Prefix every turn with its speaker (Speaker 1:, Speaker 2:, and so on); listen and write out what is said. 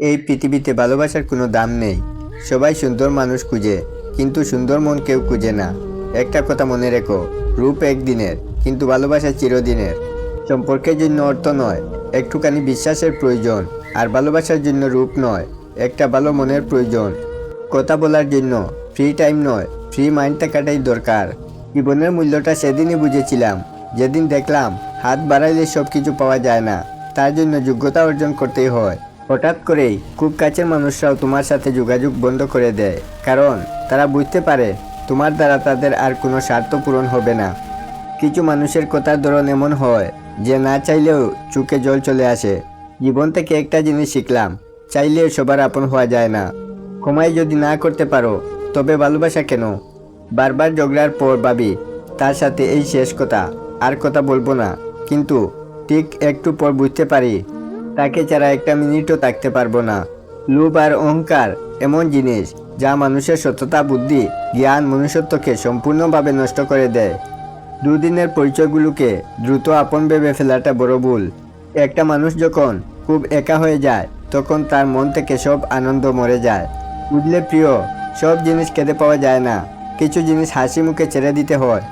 Speaker 1: এই পৃথিবীতে ভালোবাসার কোনো দাম নেই। সবাই সুন্দর মানুষ খুঁজে, কিন্তু সুন্দর মন কেউ খুঁজে না। একটা কথা মনে রেখো, রূপ একদিনের, কিন্তু ভালোবাসা চিরদিনের। সম্পর্কের জন্য অর্থ নয়, একটুখানি বিশ্বাসের প্রয়োজন, আর ভালোবাসার জন্য রূপ নয়, একটা ভালো মনের প্রয়োজন। কথা বলার জন্য ফ্রি টাইম নয় ফ্রি মাইন্ড থাকাটাই দরকার। জীবনের মূল্যটা সেদিনই বুঝেছিলাম, যেদিন দেখলাম হাত বাড়াইলে সব কিছু পাওয়া যায় না, তার জন্য যোগ্যতা অর্জন করতেই হয়। হঠাৎ করেই খুব কাছের মানুষরাও তোমার সাথে যোগাযোগ বন্ধ করে দেয়। কারণ তারা বুঝতে পারে, তোমার দ্বারা তাদের আর কোনো স্বার্থ পূরণ হবে না। কিছু মানুষের কথার ধরন এমন হয় যে না চাইলেও চোখে জল চলে আসে। জীবন থেকে একটা জিনিস শিখলাম চাইলেও সবার আপন হওয়া যায় না। ক্ষমায় যদি না করতে পারো, তবে ভালোবাসা কেন? বারবার ঝগড়ার পর ভাবি, তার সাথে এই শেষ কথা, আর কথা বলব না। কিন্তু ঠিক একটু পর বুঝতে পারি তাকে ছাড়া একটা মিনিটও থাকতে পারব না। লোভ আর অহংকার এমন জিনিস যা মানুষের সততা, বুদ্ধি, জ্ঞান, মনুষ্যত্বকে সম্পূর্ণভাবে নষ্ট করে দেয়। দুদিনের পরিচয়গুলোকে দ্রুত আপন ভেবে ফেলাটা বড় ভুল। একটা মানুষ যখন খুব একা হয়ে যায়, তখন তার মন থেকে সব আনন্দ মরে যায়। বুঝলে প্রিয়, সব জিনিস খেতে পাওয়া যায় না। কিছু জিনিস হাসি মুখে ছেড়ে দিতে হয়।